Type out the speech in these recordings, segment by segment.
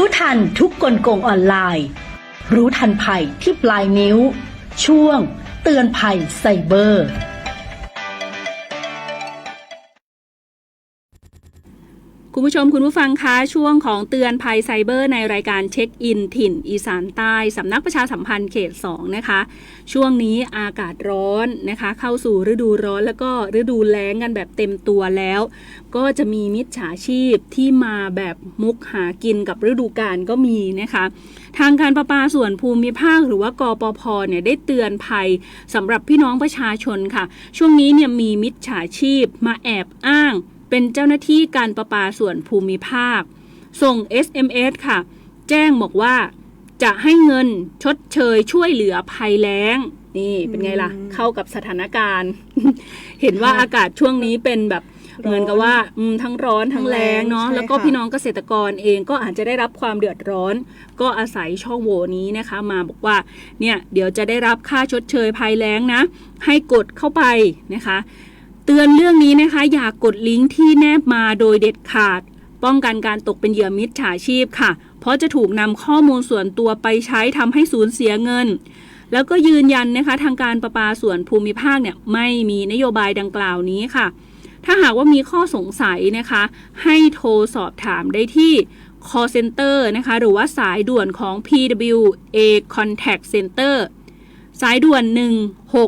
รู้ทันทุกกลโกงออนไลน์ รู้ทันภัยที่ปลายนิ้ว ช่วง เตือนภัยไซเบอร์ คุณผู้ชมคุณผู้ฟังคะช่วงของเตือนภัยไซเบอร์ในรายการเช็คอินถิ่นอีสานใต้สำนักประชาสัมพันธ์เขต 2 นะคะ ช่วงนี้อากาศร้อนนะคะ เข้าสู่ฤดูร้อนแล้วก็ฤดูแล้งกันแบบเต็มตัวแล้ว ก็จะมีมิจฉาชีพที่มาแบบมุกหากินกับฤดูกาลก็มีนะคะ ทางการประปาส่วนภูมิภาคหรือว่ากปพเนี่ยได้เตือนภัยสำหรับพี่น้องประชาชนค่ะ ช่วงนี้เนี่ยมีมิจฉาชีพมาแอบอ้าง เป็นเจ้าหน้าที่การประปาส่วนภูมิภาค ส่ง SMS ค่ะ แจ้งบอกว่า จะให้เงินชดเชยช่วยเหลือภัยแล้ง นี่เป็นไงล่ะ เข้ากับสถานการณ์ เห็นว่าค่ะอากาศช่วงนี้เป็นแบบร้อนเหมือนกับว่าอืมทั้งร้อนทั้งแรงเนาะใช่แล้วก็ค่ะพี่น้องเกษตรกรเองก็อาจจะได้รับความเดือดร้อน ก็อาศัยช่องโหว่นี้นะคะ มาบอกว่าเนี่ยเดี๋ยวจะได้รับค่าชดเชยภัยแล้งนะ ให้กดเข้าไปนะคะ เตือนเรื่องนี้นะคะ อย่ากกดลิงก์ที่แนบมาโดยเด็ดขาด ป้องกันการตกเป็นเหยื่อมิจฉาชีพค่ะ เพราะจะถูกนำข้อมูลส่วนตัวไปใช้ทำให้สูญเสียเงิน แล้วก็ยืนยันนะคะ ทางการประปาส่วนภูมิภาคเนี่ยไม่มีนโยบายดังกล่าวนี้ค่ะ ถ้าหากว่ามีข้อสงสัยนะคะ ให้โทรสอบถามได้ที่ call center นะคะ หรือว่าสายด่วนของ PWA Contact Center สายด่วน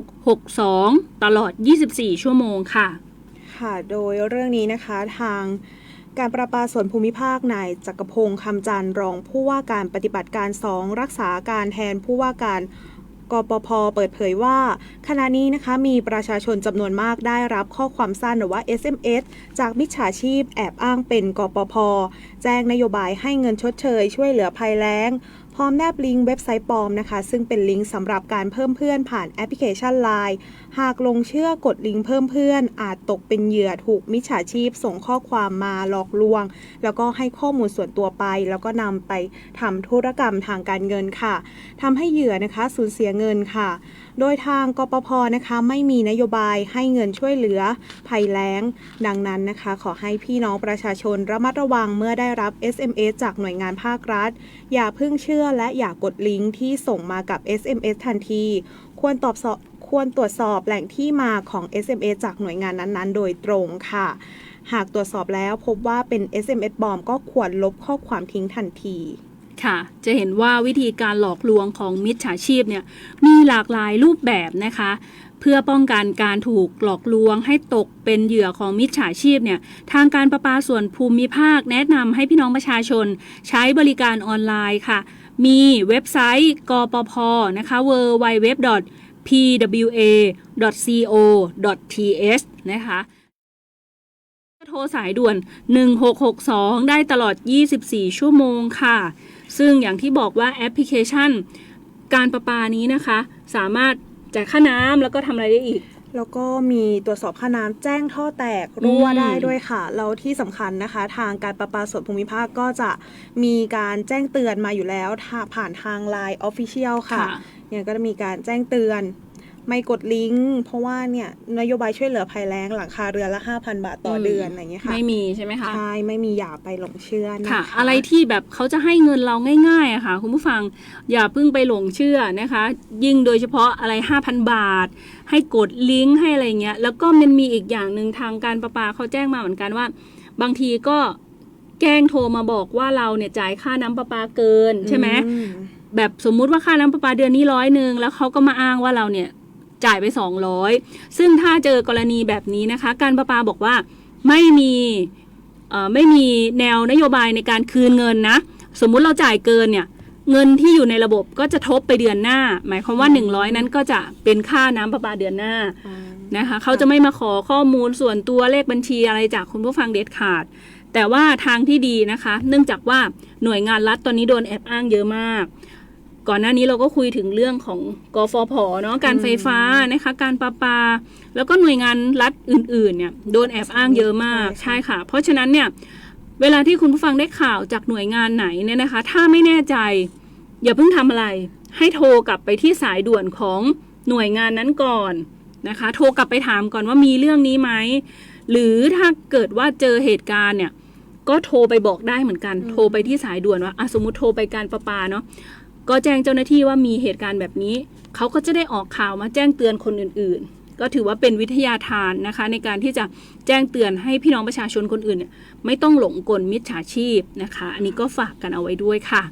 1662 ตลอด 24 ชั่วโมงค่ะ ค่ะ โดยเรื่องนี้นะคะทางการประปาส่วนภูมิภาคนายจักรพงศ์คำจันทร์รองผู้ว่าการปฏิบัติการ 2 รักษาการแทนผู้ว่าการกปพเปิดเผยว่า ขณะนี้นะคะมีประชาชนจำนวนมากได้รับข้อความสั้นหรือว่า SMS จากมิจฉาชีพแอบอ้างเป็นกปพ แจ้งนโยบายให้เงินชดเชย ช่วยเหลือภัยแล้งพร้อมแนบลิงก์เว็บไซต์ปลอมนะคะ ซึ่งเป็นลิงก์สำหรับการเพิ่มเพื่อนผ่านแอปพลิเคชัน Line หากลงเชื่อกดลิงก์เพิ่มเพื่อน อาจตกเป็นเหยื่อถูกมิจฉาชีพ ส่งข้อความมาหลอกลวง แล้วก็ให้ข้อมูลส่วนตัวไป แล้วก็นำไปทำธุรกรรมทางการเงินค่ะทำให้เหยื่อนะคะสูญเสียเงินค่ะ โดยทางกปพนะคะไม่มีนโยบายให้เงินช่วยเหลือภัยแล้ง ดังนั้นนะคะ ขอให้พี่น้องประชาชนระมัดระวังเมื่อได้รับ SMS จากหน่วยงานภาครัฐ อย่าเพิ่งเชื่อและอย่ากดลิงก์ที่ส่งมากับ SMS ทันที ควรตอบสอบควรตรวจสอบแหล่งที่มาของ SMS จากหน่วยงานนั้นๆ โดยตรงค่ะ หากตรวจสอบแล้วพบว่าเป็น SMS ปลอมก็ควรลบข้อความทิ้งทันทีค่ะ จะเห็นว่าวิธีการหลอกลวงของมิจฉาชีพเนี่ยมีหลากหลายรูปแบบนะคะ เพื่อป้องกันการถูกหลอกลวงให้ตกเป็นเหยื่อของมิจฉาชีพเนี่ยทางการประปาส่วนภูมิภาคแนะนำให้พี่น้องประชาชน ใช้บริการออนไลน์ค่ะมีเว็บไซต์กปพนะคะ www.pwa.co.th นะคะโทรสายด่วน 1662 ได้ตลอด 24 ชั่วโมงค่ะ ซึ่งอย่างที่บอกว่าแอปพลิเคชัน การประปานี้นะคะ สามารถจ่ายค่าน้ำแล้วก็ทำอะไรได้อีก แล้วก็มีตรวจสอบค่าน้ำแจ้งท่อแตกรั่วอืมได้ด้วยค่ะ แล้วที่สำคัญนะคะ ทางการประปาส่วนภูมิภาคก็จะมีการแจ้งเตือนมาอยู่แล้วทาผ่านทาง Line Official ค่ะเนี่ยก็จะมีการแจ้งเตือน ไม่กดลิงก์เพราะว่าเนี่ยนโยบายช่วยเหลือภัยแล้งหลังคาเรือนละ 5,000 บาทต่ออมเดือนอะไรอย่างเงี้ยค่ะไม่มีใช่ไหมคะใช่ไม่มีอย่าไปหลงเชื่อนะคะค่ะ อะไรที่แบบเขาจะให้เงินเราง่ายๆอะค่ะ คุณผู้ฟังอย่าเพิ่งไปหลงเชื่อนะคะ ยิ่งโดยเฉพาะอะไร 5,000 บาท ให้กดลิงก์ให้อะไรเงี้ยแล้วก็มันมีอีกอย่างหนึ่งทางการประปาเขาแจ้งมาเหมือนกันว่า บางทีก็แกล้งโทรมาบอกว่าเราเนี่ยจ่ายค่าน้ำประปาเกินใช่ไหมอืแบบสมมุติว่าค่าน้ำประปาเดือนนี้ร้อยหนึ่งแล้วเขาก็มาอ้างว่าเราเนี่ย จ่ายไป 200 ซึ่งถ้าเจอกรณีแบบนี้นะคะ การประปาบอกว่าไม่มีเอ่อไม่มีแนวนโยบายในการคืนเงินนะ สมมุติเราจ่ายเกินเนี่ยเงินที่อยู่ในระบบก็จะทบไปเดือนหน้า หมายความว่า 100 นั้นก็จะเป็นค่าน้ำประปาเดือนหน้าอ่านะคะเขาจะไม่มาขอข้อมูลส่วนตัวเลขบัญชีอะไรจากคุณผู้ฟังเด็ดขาด แต่ว่าทางที่ดีนะคะ เนื่องจากว่าหน่วยงานรัฐตอนนี้โดนแอบอ้างเยอะมาก ก่อนหน้านี้เราก็คุยถึงเรื่องของกฟผเนาะการไฟฟ้านะคะการประปา แล้วก็หน่วยงานรัฐอื่นๆเนี่ยโดนแอบอ้างเยอะมากใช่ค่ะ เพราะฉะนั้นเนี่ยเวลาที่คุณผู้ฟังได้ข่าวจากหน่วยงานไหนเนี่ยนะคะ ถ้าไม่แน่ใจ อย่าเพิ่งทำอะไร ให้โทรกลับไปที่สายด่วนของหน่วยงานนั้นก่อนนะคะ โทรกลับไปถามก่อนว่ามีเรื่องนี้ไหมหรือถ้าเกิดว่าเจอเหตุการณ์เนี่ยก็โทรไปบอกได้เหมือนกัน โทรไปที่สายด่วนว่าสมมติโทรไปการประปาเนาะ ก็แจ้งเจ้าหน้าที่ว่ามีเหตุการณ์แบบนี้ เขาก็จะได้ออกข่าวมาแจ้งเตือนคนอื่น ๆ ก็ถือว่าเป็นวิทยาทานนะคะ ในการที่จะแจ้งเตือนให้พี่น้องประชาชนคนอื่น ไม่ต้องหลงกลมิจฉาชีพนะคะ อันนี้ก็ฝากกันเอาไว้ด้วยค่ะ